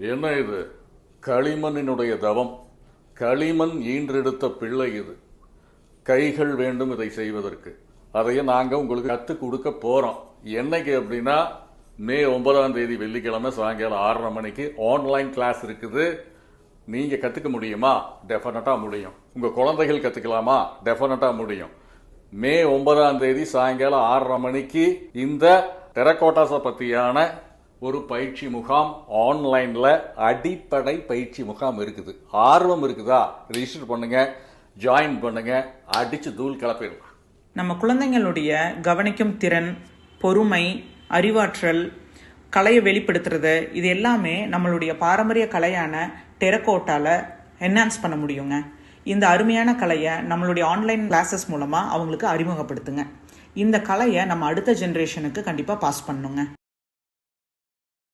என்ன இது? களிமண்ணினுடைய தவம். களிமண் ஈன்றெடுத்த பிள்ளை இது. கைகள் வேண்டும் இதை செய்வதற்கு. அதையே நாங்கள் உங்களுக்கு கற்றுக் கொடுக்க போகிறோம் என்னைக்கு அப்படின்னா மே ஒன்பதாம் தேதி வெள்ளிக்கிழமை சாயங்காலம் ஆறரை மணிக்கு ஆன்லைன் கிளாஸ் இருக்குது. நீங்கள் கற்றுக்க முடியுமா? டெஃபினட்டாக முடியும். உங்கள் குழந்தைகள் கற்றுக்கலாமா டெஃபினட்டாக முடியும். மே ஒன்பதாம் தேதி சாயங்காலம் ஆறரை மணிக்கு இந்த டெரகோட்டாஸை பற்றியான ஒரு பயிற்சி முகாம் ஆன்லைனில் அடிப்படை பயிற்சி முகாம் இருக்குது. ஆர்வம் இருக்குதா? ரிஜிஸ்டர் பண்ணுங்க ஜாயின் பண்ணுங்க அடித்து தூள் கிளப்பிடலாம் நம்ம குழந்தைங்களுடைய கவனிக்கும் திறன் பொறுமை அறிவாற்றல் கலையை வெளிப்படுத்துறது இது எல்லாமே நம்மளுடைய பாரம்பரிய கலையான டெரக்கோட்டால என்ஹான்ஸ் பண்ண முடியுங்க. இந்த அருமையான கலையை நம்மளுடைய ஆன்லைன் கிளாஸஸ் மூலமாக அவங்களுக்கு அறிமுகப்படுத்துங்க. இந்த கலையை நம்ம அடுத்த ஜென்ரேஷனுக்கு கண்டிப்பாக பாஸ் பண்ணுங்க.